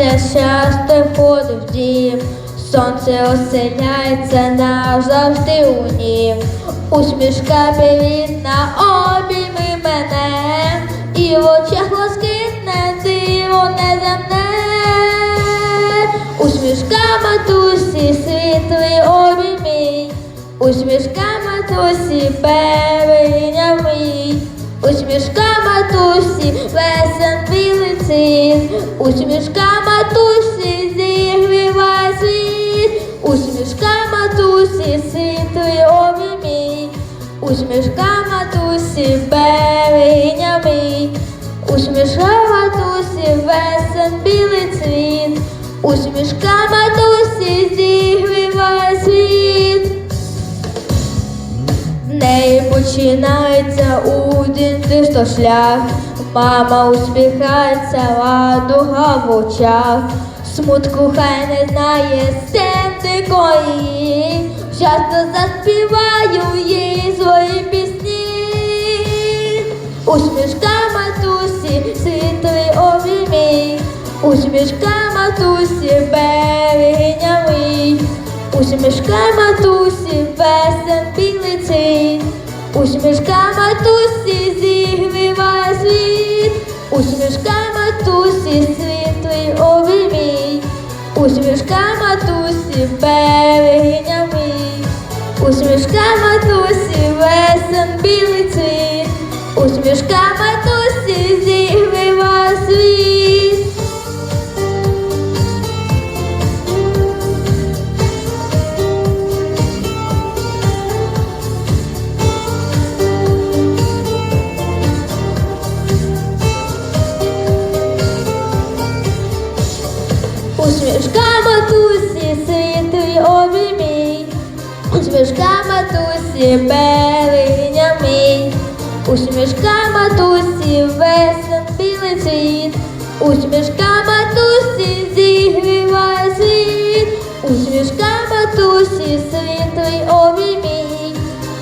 щастя входить в дім, сонце оселяється назавжди у нім. Усмішка привітна, обійми мене, і в очах блакитне диво неземне. Усмішка матусі, світлий обіймій, усмішка матусі, певиня мій, усмішка матусі, весен білий цвіт, усмішка матусі, зігріває світ, усмішка матусі, світлий обіймій, усмішка матусі, певиня мій, усмішка матусі, весен білий цвіт, усмішка матусі, зігріває світ. В неї починається у дитинства шлях. Мама усміхається, ладуга в очах. Смутку хай не знає сентикої. Часто заспіваю їй свої пісні. Усмішка матусі, світлий обіймій. Усмішка матусі, берегиня мій. Усмішка матусі. Усмішка матусі, зігріває світ. Усмішка матусі, світлий обіймій. Усмішка матусі, берегиня мій. Усмішка матусі, весен білий цвіт. Усмішка матусі, Усмішка матусі, світлий обіймій, усмішка матусі, берегиня мій, усмішка матусі, весен білий цвіт, усмішка матусі, зігріває світ, усмішка матусі, світлий обіймій,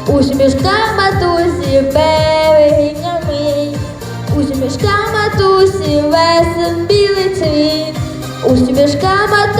усмішка матусі, берегиня мій, усмішка матусі, весен білий цвіт у стебешка мотает.